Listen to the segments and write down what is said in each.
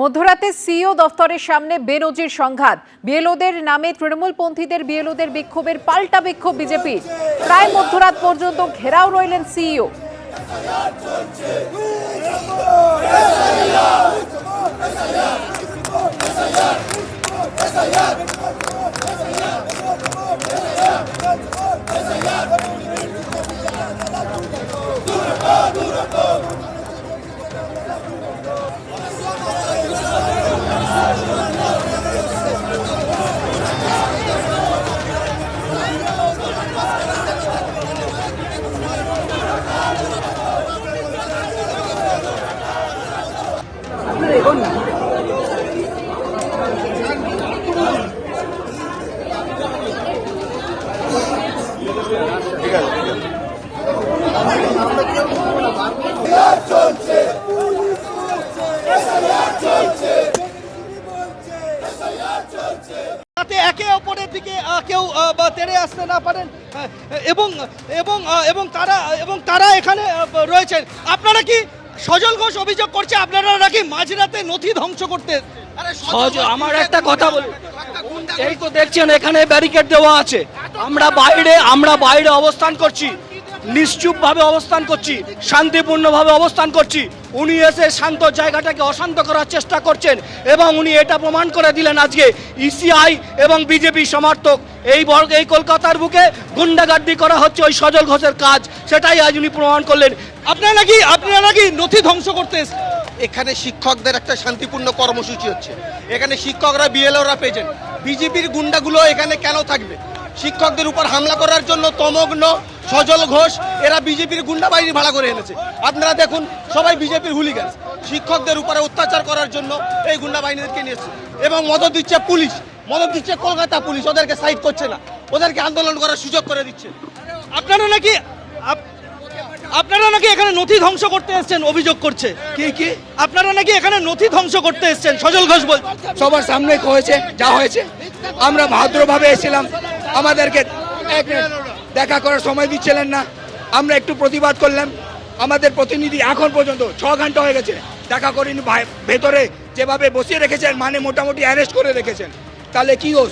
মধ্যরাতে সিও দফতরের সামনে বেনজির সংঘাত। বিএলওদের নামে তৃণমূলপন্থীদের বিএলওদের বিক্ষোভের পাল্টা বিক্ষোভ বিজেপি। প্রায় মধ্যরাত পর্যন্ত ঘেরাও রইলেন সিইও। যাতে একে অপরের দিকে আহ, কেউ আহ, বা তেড়ে আসতে না পারেন এবং এবং এবং তারা এবং তারা এখানে রয়েছেন। আপনারা কি সজল ঘোষ অভিযোগ করছে? আপনারা নাকি মাঝরাতে নথি ধ্বংস করতে আমার একটা কথা বলি এই তো দেখছেন এখানে ব্যারিকেড দেওয়া আছে। আমরা বাইরে আমরা বাইরে অবস্থান করছি। নিশ্চুপভাবে অবস্থান করছি, শান্তিপূর্ণভাবে অবস্থান করছি। উনি এসে শান্ত জায়গাটাকে অশান্ত করার চেষ্টা করছেন এবং উনি এটা প্রমাণ করে দিলেন আজকে ইসিআই এবং বিজেপি সমর্থক। এই বর্গ, এই কলকাতার বুকে গুন্ডাগার্দি করা হচ্ছে ওই সজল ঘোষের কাজ, সেটাই আজ উনি প্রমাণ করলেন। আপনারা নাকি আপনারা নাকি নথি ধ্বংস করতে এখানে শিক্ষকদের একটা শান্তিপূর্ণ কর্মসূচি হচ্ছে। এখানে শিক্ষকরা বিএলওরা পেয়েছেন। বিজেপির গুন্ডাগুলো এখানে কেন থাকবে? শিক্ষকদের উপর হামলা করার জন্য তমগ্ন সজল ঘোষ এরা বিজেপির গুন্ডা বাহিনী ভাড়া করে এনেছে। আপনারা দেখুন সবাই বিজেপির হুলিগান। শিক্ষকদের উপরে অত্যাচার করার জন্য এই গুন্ডা বাহিনীদেরকে নিয়েছে এবং মদত দিচ্ছে পুলিশ। মদত দিচ্ছে কলকাতা পুলিশ ওদেরকে সাইড করছে না। ওদেরকে আন্দোলন করার সুযোগ করে দিচ্ছে। আপনারা নাকি আপনারা নাকি এখানে নথি ধ্বংস করতে এসছেন অভিযোগ করছে? কি কি? আপনারা নাকি এখানে নথি ধ্বংস করতে এসেছেন? সজল ঘোষ বল সবার সামনে হয়েছে যা হয়েছে। আমরা ভদ্রভাবে এসেছিলাম। আমাদেরকে এক মিনিট। দেখা করার সময় দিচ্ছিলেন না। আমরা একটু প্রতিবাদ করলাম। আমাদের প্রতিনিধি এখন পর্যন্ত ছ ঘণ্টা হয়ে গেছে। দেখা করিনি ভাই- ভেতরে যেভাবে বসিয়ে রেখেছেন মানে মোটামুটি অ্যারেস্ট করে রেখেছেন। তাহলে কি হোস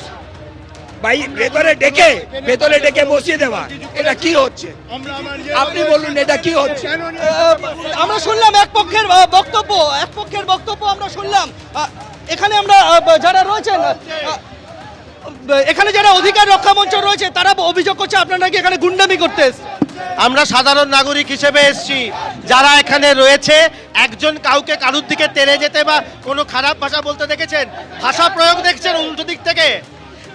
ভাই ভেতরে ডেকে ভেতরে ডেকে বসিয়ে দেওয়া। এটা কি হচ্ছে? আপনি বলুন এটা কি হচ্ছে? আমরা শুনলাম এক পক্ষের বক্তব্য। এক পক্ষের বক্তব্য আমরা শুনলাম আহ, এখানে আমরা আহ, যারা রয়েছেন আহ, এখানে যারা অধিকার রক্ষা মঞ্চ রয়েছে তারা অভিযোগ করছে আপনারা নাকি এখানে গুন্ডামি করতে আমরা সাধারণ নাগরিক হিসেবে এসছি। যারা এখানে রয়েছে একজন কাউকে কারুর দিকে তেড়ে যেতে বা কোনো খারাপ ভাষা বলতে দেখেছেন? ভাষা প্রয়োগ দেখছেন উল্টো দিক থেকে?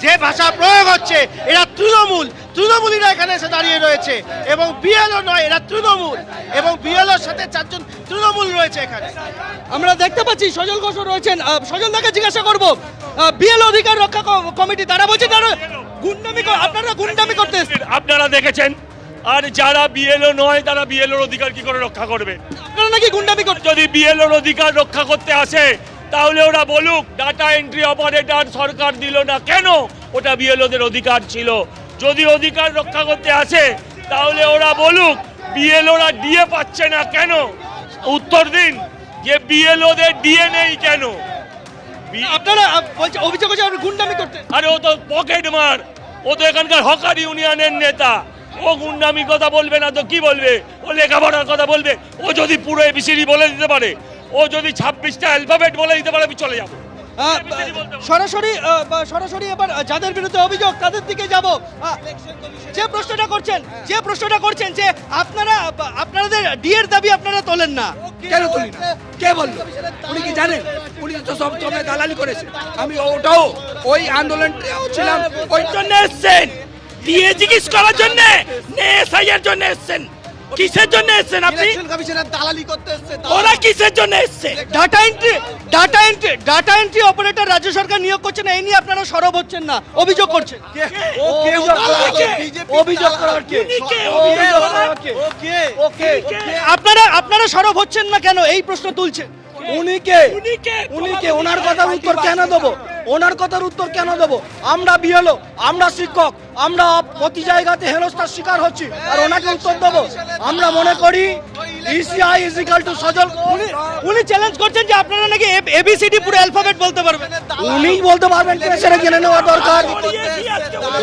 যে ভাষা প্রয়োগ হচ্ছে এরা তৃণমূল। তৃণমূলীরা এখানে এসে দাঁড়িয়ে রয়েছে। এবং বিএলও নয় এরা তৃণমূল। এবং বিএলওর সাথে চারজন তৃণমূল রয়েছে এখানে। আমরা দেখতে পাচ্ছি সজল ঘোষ রয়েছেন। সজল দাকে জিজ্ঞাসা করব বিএল অধিকার রক্ষা কমিটি তারা বলছে তারা গুন্ডামি আপনারা গুন্ডামি করতে। আপনারা দেখেছেন আর যারা বিএলও নয় তারা বিএলওর অধিকার কি করে রক্ষা করবে? আপনারা নাকি গুন্ডামি করতে যদি বিএলওর অধিকার রক্ষা করতে আসে তাহলে ওরা বলুক ডাটা এন্ট্রি অপারেটর সরকার দিল না কেন? ওটা বিএলওদের অধিকার ছিল। যদি অধিকার রক্ষা করতে আসে তাহলে ওরা বলুক বিএলওরা ডিএ পাচ্ছে না কেন? উত্তর দিন যে বিএলওদের ডিএ নেই কেন? আপনারা বলছে অভিযোগ হচ্ছে আপনি গুন্ডামি করতে আরে ও তো পকেট মার। ও তো এখানকার হকার ইউনিয়নের নেতা। ও গুন্ডামি কথা বলবে না তো কি বলবে? ও লেখাপড়ার কথা বলবে। ও যদি পুরো এবিসিডি বলে দিতে পারে ও যদি ছাব্বিশটা অ্যালফাবেট বলে দিতে পারে আমি চলে যাব। সরাসরি সরাসরি এবার যাদের বিরুদ্ধে অভিযোগ, তাদের দিকে যাব। যে প্রশ্নটা করছেন, যে প্রশ্নটা করছেন যে আপনারা আপনাদের ডিএর দাবি আপনারা তোলেন না। কেন তুলি না? কে বলল? উনি কি জানেন? উনি তো সব সময় দালালি করেছে। আমি ওটাও ওই আন্দোলন ছিলাম। ওই জন্য এসছেন। দিয়ে জিজ্ঞেস করার জন্য, নে এসআইয়ের জন্য এসছেন। কিসের জন্য এসছেন আপনি? দালালি করতে এসছে ওরা কিসের জন্য এসছে? Data entry data entry data entry operator রাজ্য সরকার নিয়োগ করছে না এই নিয়ে আপনারা সরব হচ্ছেন না অভিযোগ করছেন। অভিযোগ করার কে? কে? আপনারা আপনারা সরব হচ্ছেন না কেন? এই প্রশ্ন তুলছেন। উনি কে? উনি কে? ওনার কথার উত্তর কেন দেবো? ওনার কথার উত্তর কেন দেবো? আমরা বিয়েলো আমরা শিক্ষক আমরা প্রতি জায়গাতে হেনস্থার শিকার হচ্ছি আর ওনাকে উত্তর দেবো। আমরা মনে করি ECI is equal to Sajal উনি উনি চ্যালেঞ্জ করছেন যে আপনারা নাকি এবিসিডি পুরো অ্যালফাবেট বলতে পারবেন। উনিই বলতে পারবেন কিনা সেটা জেনে নেওয়া দরকার।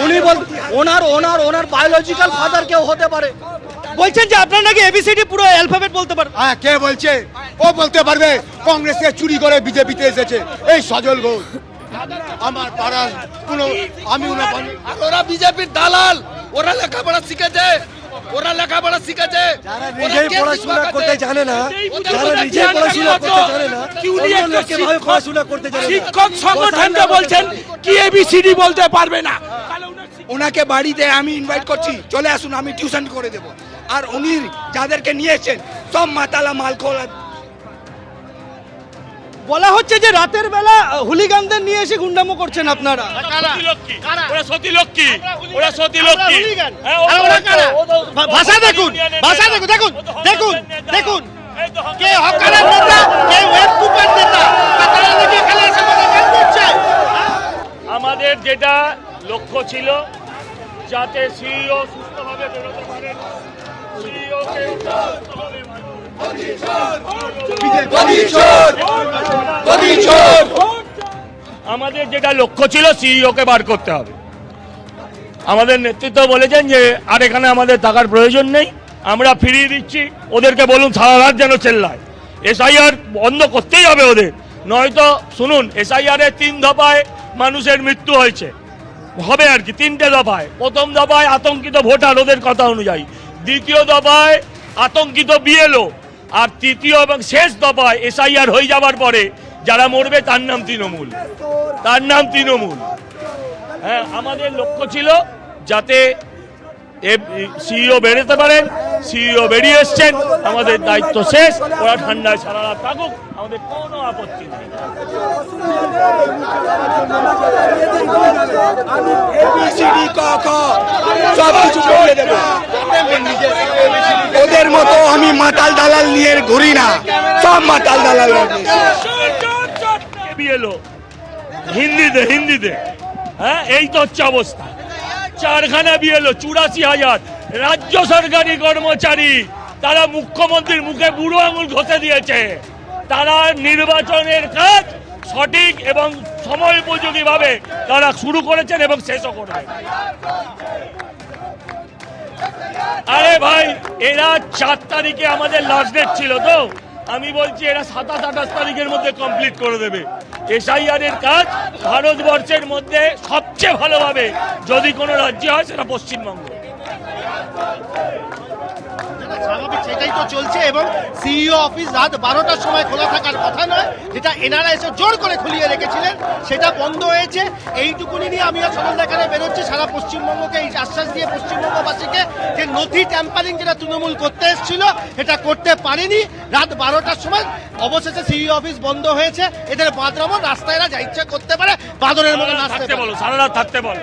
উনি বল ওনার ওনার ওনার বায়োলজিক্যাল ফাদার কেউ হতে পারে। বলছেন যে আপনারা নাকি এবিসিডি পুরো অ্যালফাবেট বলতে পারবেন। হ্যাঁ কে বলছে? ও বলতে পারবে কংগ্রেসকে চুরি করে বিজেপিতে এসেছে। এই সজল ঘোষ। আমার পাড়ার কোনো আমি আর ওরা বিজেপির দালাল ওরা লেখাপড়া শিখেছে ওরা লেখাপড়া শিখেছে। যারা নিজেই পড়াশোনা করতে জানে না যারা নিজেই পড়াশোনা করতে জানে না অন্য লোককে ভাবে পড়াশোনা করতে জানে না। শিক্ষক সংগঠনকে বলছেন কি এবিসিডি বলতে পারবে না। ওনাকে বাড়িতে আমি ইনভাইট করছি চলে আসুন আমি টিউশন করে দেব। আর উনি যাদেরকে নিয়েছেন সব মাতালা মাল খোলা বলা হচ্ছে যে রাতের বেলা হুলিগানদের নিয়ে এসে গুন্ডামো করছেন আপনারা। ওরা সতীলক্ষ্মী ওরা আমরা hooligan? হ্যাঁ, ওরা ভাষা দেখুন, ভাষা নেতা। দেখুন, দেখুন, দেখুন, দেখুন। কে হকারের হকারের নেতা। কে ওয়েব কুপার নেতা? তারা নাকি এখানে এসে আমাদের যেটা লক্ষ্য ছিল যাতে সিইও সুস্থভাবে বেরোতে পারেন সিইও কে। আমাদের যেটা লক্ষ্য ছিল সিইও কে বার করতে হবে। আমাদের নেতৃত্ব বলেছেন যে, আর এখানে আমাদের থাকার প্রয়োজন নেই। আমরা ফিরিয়ে দিচ্ছি। ওদেরকে বলুন, সারা রাত যেন চেল্লায়। এসআইআর বন্ধ করতেই হবে ওদের। নয়তো, শুনুন এসআইআর এর তিন দফায় মানুষের মৃত্যু হয়েছে। হবে আর কি, তিনটে দফায়। প্রথম দফায় আতঙ্কিত ভোটার ওদের কথা অনুযায়ী। দ্বিতীয় দফায় আতঙ্কিত বিএলও আর তৃতীয় এবং শেষ দফায় এসআইআর হয়ে যাওয়ার পরে যারা মরবে, তার নাম তৃণমূল। তার নাম তৃণমূল। হ্যাঁ আমাদের লক্ষ্য ছিল যাতে সিইও বেরোতে পারেন সিইও বেরিয়ে এসছেন। আমাদের দায়িত্ব শেষ। ওরা ঠান্ডায় সারা রাত থাকুক। আমাদের কোনো আপত্তি নেই। ওদের মতো আমি মাতাল দালাল নিয়ে ঘুরি না। সব মাতাল দালাল বিএলও হিন্দিতে হিন্দিতে। হ্যাঁ এই তো হচ্ছে অবস্থা। চারখানা বিএলও চুরাশি হাজার। রাজ্য সরকারি কর্মচারী, তারা মুখ্যমন্ত্রীর মুখে বুড়ো আঙুল ঘষে দিয়েছে। তারা নির্বাচনের কাজ সঠিক এবং সময় উপযোগী ভাবে তারা শুরু করেছেন এবং শেষও করবেন। আরে ভাই, এরা চার তারিখে আমাদের লাস্ট ডেট ছিল তো। আমি বলছি এরা সাতাশ, আঠাশ তারিখের মধ্যে কমপ্লিট করে দেবে। এসআইআর এর কাজ ভারতবর্ষের মধ্যে সবচেয়ে ভালোভাবে যদি কোনো রাজ্য হয় সেটা পশ্চিমবঙ্গ। স্বাভাবিক সেটাই তো চলছে এবং সিইও অফিস রাত বারোটার সময় খোলা থাকার কথা নয় যেটা এনারা এসে জোর করে খুলিয়ে রেখেছিলেন সেটা বন্ধ হয়েছে। এইটুকুনি নিয়ে সন্ধ্যাকারে বেরোচ্ছি সারা পশ্চিমবঙ্গকে এই আশ্বাস দিয়ে পশ্চিমবঙ্গবাসীকে যে নথি ট্যাম্পারিং যেটা তৃণমূল করতে এসেছিল এটা করতে পারেনি। রাত বারোটার সময় অবশেষে সিইও অফিস বন্ধ হয়েছে এদের বাদরামন রাস্তায় এরা যা ইচ্ছা করতে পারে বাদরের মতো থাকতে বলো সারা রাত থাকতে বলো।